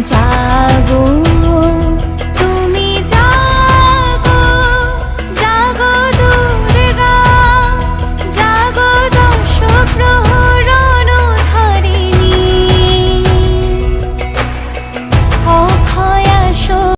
যাব